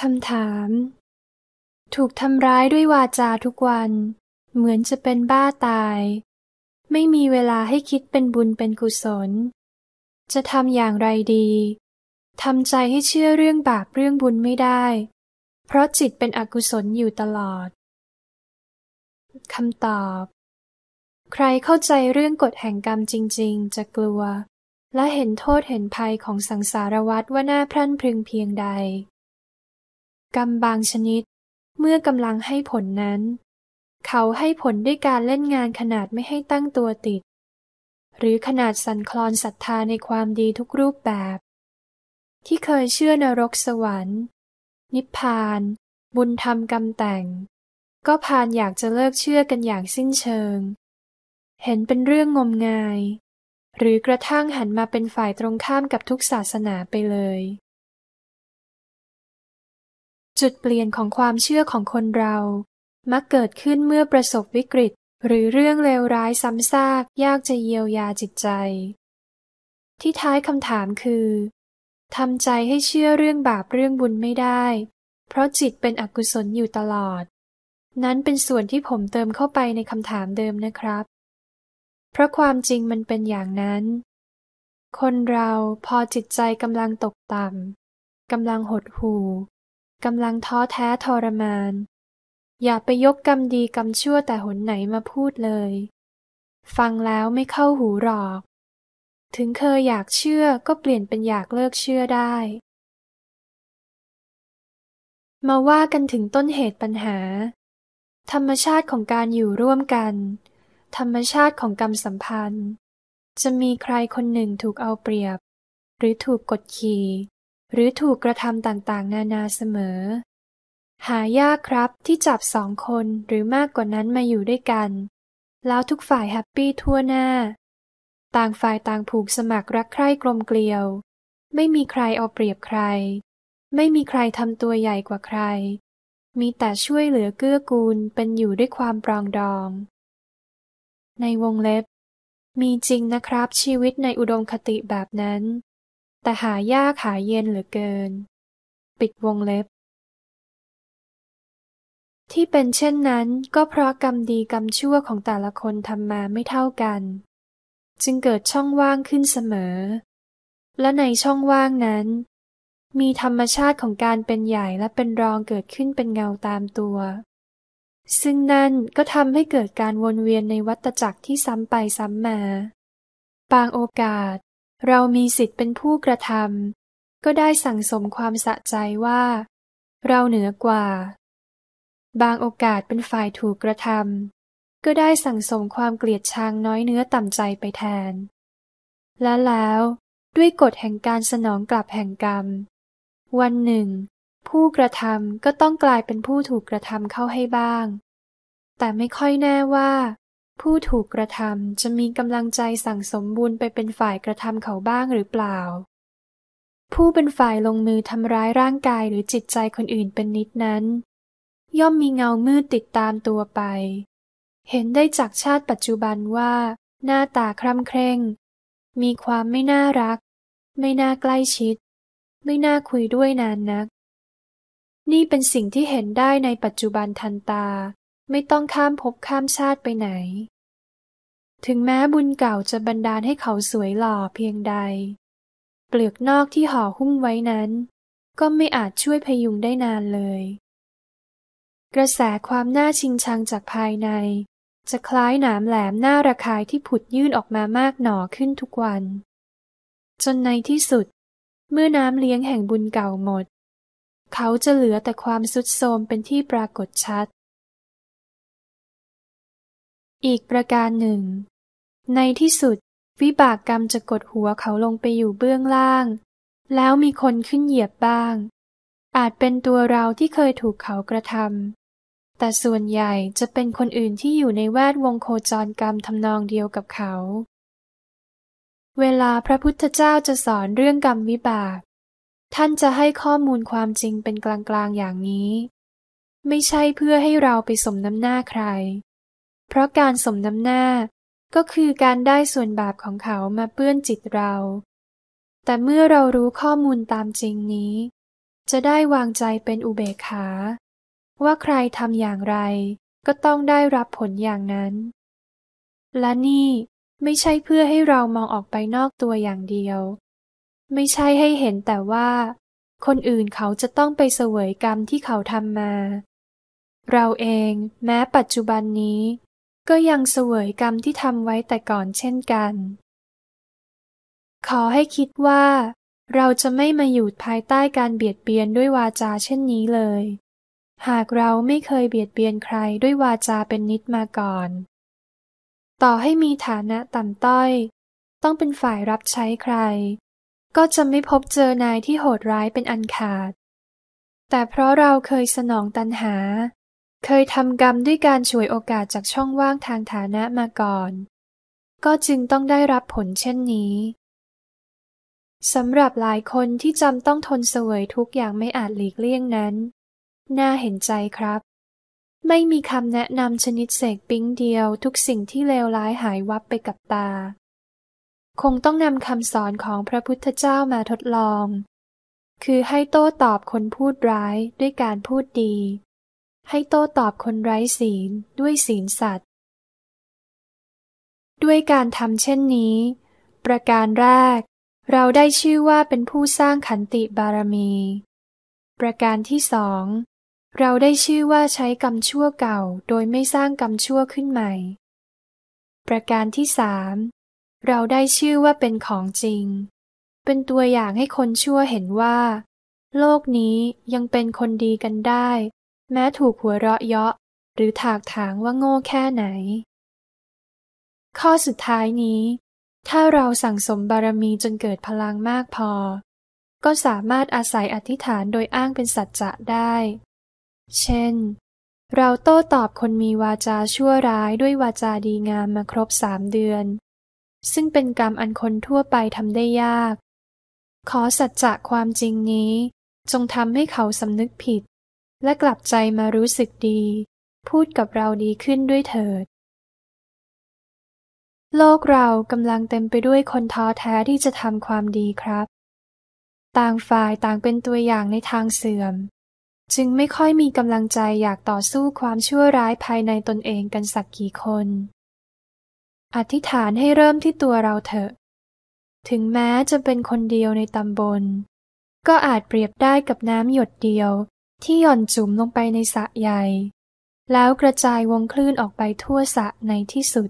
คำถาม ถูกทำร้ายด้วยวาจาทุกวัน เหมือนจะเป็นบ้าตาย ไม่มีเวลาให้คิดเป็นบุญเป็นกุศล จะทำอย่างไรดีทำใจให้เชื่อเรื่องบาปเรื่องบุญไม่ได้ เพราะจิตเป็นอกุศลอยู่ตลอดคำตอบ ใครเข้าใจเรื่องกฎแห่งกรรมจริง ๆ จะกลัว และเห็นโทษเห็นภัยของสังสารวัฏว่าน่าพรั่นพรึงเพียงใด กรรมบางชนิด เมื่อกำลังให้ผลนั้น เขาให้ผลด้วยการเล่นงานขนาดไม่ให้ตั้งตัวติด หรือขนาดสั่นคลอนศรัทธาในความดีทุกรูปแบบ ที่เคยเชื่อนรกสวรรค์ นิพพาน บุญธรรมกรรมแต่ง ก็พานอยากจะเลิกเชื่อกันอย่างสิ้นเชิง เห็นเป็นเรื่องงมงายหรือกระทั่งหันมาเป็นฝ่ายตรงข้ามกับทุกศาสนาไปเลย จุดเปลี่ยนของความเชื่อของคนเรา มักเกิดขึ้นเมื่อประสบวิกฤต หรือเรื่องเลวร้ายซ้ำซาก ยากจะเยียวยาจิตใจ ที่ท้ายคำถามคือทำใจให้เชื่อเรื่องบาปเรื่องบุญไม่ได้ เพราะจิตเป็นอกุศลอยู่ตลอด นั้นเป็นส่วนที่ผมเติมเข้าไปในคำถามเดิมนะครับ เพราะความจริงมันเป็นอย่างนั้น คนเราพอจิตใจกำลังตกต่ำกำลังหดหู่ กำลังท้อแท้ทรมาน อย่าไปยกกรรมดีกรรมชั่วแต่หนไหนมาพูดเลย ฟังแล้วไม่เข้าหูหรอก ถึงเคยอยากเชื่อก็เปลี่ยนเป็นอยากเลิกเชื่อได้ มาว่ากันถึงต้นเหตุปัญหา ธรรมชาติของการอยู่ร่วมกัน ธรรมชาติของกรรมสัมพันธ์ จะมีใครคนหนึ่งถูกเอาเปรียบ หรือถูกกดขี่ รือถูกกระทำต่างๆ นานาเสมอ หายากครับที่จับสองคนหรือมากกว่านั้นมาอยู่ด้วยกัน แล้วทุกฝ่ายแฮปปี้ทั่วหน้า ต่างฝ่ายต่างผูกสมัครรักใคร่กลมเกลียว ไม่มีใครเอาเปรียบใคร ไม่มีใครทำตัวใหญ่กว่าใคร มีแต่ช่วยเหลือเกื้อกูลเป็นอยู่ด้วยความปรองดอง ในวงเล็บมีจริงนะครับชีวิตในอุดมคติแบบนั้น แต่หายากหาเย็นเหลือเกิน ปิดวงเล็บ ที่เป็นเช่นนั้นก็เพราะกรรมดีกรรมชั่วของแต่ละคนทำมาไม่เท่ากัน จึงเกิดช่องว่างขึ้นเสมอ และในช่องว่างนั้น มีธรรมชาติของการเป็นใหญ่และเป็นรองเกิดขึ้นเป็นเงาตามตัว ซึ่งนั่นก็ทำให้เกิดการวนเวียนในวัฏจักรที่ซ้ำไปซ้ำมา บางโอกาส เรามีสิทธิ์เป็นผู้กระทำก็ได้สั่งสมความสะใจว่า เราเหนือกว่า บางโอกาสเป็นฝ่ายถูกกระทำก็ได้สั่งสมความเกลียดชังน้อยเนื้อต่ำใจไปแทน และแล้วด้วยกฎแห่งการสนองกลับแห่งกรรม วันหนึ่ง ผู้กระทำก็ต้องกลายเป็นผู้ถูกกระทำเข้าให้บ้าง แต่ไม่ค่อยแน่ว่า ผู้ถูกกระทำจะมีกำลังใจสั่งสมบุญไปเป็นฝ่ายกระทำเขาบ้างหรือเปล่า ผู้เป็นฝ่ายลงมือทำร้ายร่างกายหรือจิตใจคนอื่นเป็นนิดนั้น ย่อมมีเงามืดติดตามตัวไป เห็นได้จากชาติปัจจุบันว่า หน้าตาคร่ำเคร่ง มีความไม่น่ารัก ไม่น่าใกล้ชิด ไม่น่าคุยด้วยนานนัก นี่เป็นสิ่งที่เห็นได้ในปัจจุบันทันตา ไม่ต้องข้ามภพข้ามชาติไปไหน ถึงแม้บุญเก่าจะบันดาลให้เขาสวยหล่อเพียงใด เปลือกนอกที่ห่อหุ้มไว้นั้น ก็ไม่อาจช่วยพยุงได้นานเลย กระแสความน่าชิงชังจากภายใน จะคล้ายหนามแหลมหน้าระคายที่ผุดยื่นออกมามากหน่อขึ้นทุกวัน จนในที่สุด เมื่อน้ำเลี้ยงแห่งบุญเก่าหมด เขาจะเหลือแต่ความสุดโทมเป็นที่ปรากฏชัด อีกประการหนึ่ง ในที่สุด วิบากกรรมจะกดหัวเขาลงไปอยู่เบื้องล่าง แล้วมีคนขึ้นเหยียบบ้าง อาจเป็นตัวเราที่เคยถูกเขากระทำแต่ส่วนใหญ่จะเป็นคนอื่นที่อยู่ในแวดวงโคจรกรรมทำนองเดียวกับเขา เวลาพระพุทธเจ้าจะสอนเรื่องกรรมวิบาก ท่านจะให้ข้อมูลความจริงเป็นกลางๆอย่างนี้ ไม่ใช่เพื่อให้เราไปสมน้ำหน้าใคร เพราะการสมน้ำหน้าก็คือการได้ส่วนบาปของเขามาเปื้อนจิตเรา แต่เมื่อเรารู้ข้อมูลตามจริงนี้ จะได้วางใจเป็นอุเบกขา ว่าใครทำอย่างไรก็ต้องได้รับผลอย่างนั้น และนี่ไม่ใช่เพื่อให้เรามองออกไปนอกตัวอย่างเดียว ไม่ใช่ให้เห็นแต่ว่า คนอื่นเขาจะต้องไปเสวยกรรมที่เขาทำมา เราเองแม้ปัจจุบันนี้ ก็ยังเสวยกรรมที่ทำไว้แต่ก่อนเช่นกัน ขอให้คิดว่า เราจะไม่มาอยู่ภายใต้การเบียดเบียนด้วยวาจาเช่นนี้เลย หากเราไม่เคยเบียดเบียนใครด้วยวาจาเป็นนิดมาก่อน ต่อให้มีฐานะต่ำต้อย ต้องเป็นฝ่ายรับใช้ใคร ก็จะไม่พบเจอนายที่โหดร้ายเป็นอันขาด แต่เพราะเราเคยสนองตันหา เคยทำกรรมด้วยการฉวยโอกาสจากช่องว่างทางฐานะมาก่อน ก็จึงต้องได้รับผลเช่นนี้สำหรับหลายคนที่จำต้องทนเสวยทุกอย่างไม่อาจหลีกเลี่ยงนั้น น่าเห็นใจครับ ไม่มีคำแนะนำชนิดเสกปิ๊งเดียวทุกสิ่งที่เลวร้ายหายวับไปกับตา คงต้องนำคำสอนของพระพุทธเจ้ามาทดลอง คือให้โต้ตอบคนพูดร้ายด้วยการพูดดี ให้โต้ตอบคนไร้ศีลด้วยศีลสัตว์ ด้วยการทำเช่นนี้ ประการแรก เราได้ชื่อว่าเป็นผู้สร้างขันติบารมี ประการที่สอง เราได้ชื่อว่าใช้กรรมชั่วเก่าโดยไม่สร้างกรรมชั่วขึ้นใหม่ ประการที่สามเราได้ชื่อว่าเป็นของจริง เป็นตัวอย่างให้คนชั่วเห็นว่า โลกนี้ยังเป็นคนดีกันได้ แม้ถูกหัวเราะเยาะ หรือถากถางว่าโง่แค่ไหน ข้อสุดท้ายนี้ ถ้าเราสั่งสมบารมีจนเกิดพลังมากพอ ก็สามารถอาศัยอธิษฐานโดยอ้างเป็นสัจจะได้ เช่น เราโต้ตอบคนมีวาจาชั่วร้ายด้วยวาจาดีงามมาครบสามเดือน ซึ่งเป็นกรรมอันคนทั่วไปทำได้ยาก ขอสัจจะความจริงนี้จงทำให้เขาสำนึกผิด และกลับใจมารู้สึกดี พูดกับเราดีขึ้นด้วยเถิด โลกเรากำลังเต็มไปด้วยคนท้อแท้ที่จะทำความดีครับ ต่างฝ่ายต่างเป็นตัวอย่างในทางเสื่อม จึงไม่ค่อยมีกำลังใจอยากต่อสู้ความชั่วร้ายภายในตนเองกันสักกี่คน อธิษฐานให้เริ่มที่ตัวเราเถอะ ถึงแม้จะเป็นคนเดียวในตำบล ก็อาจเปรียบได้กับน้ำหยดเดียว ที่หย่อนจุ่มลงไปในสระใหญ่ แล้วกระจายวงคลื่นออกไปทั่วสระในที่สุด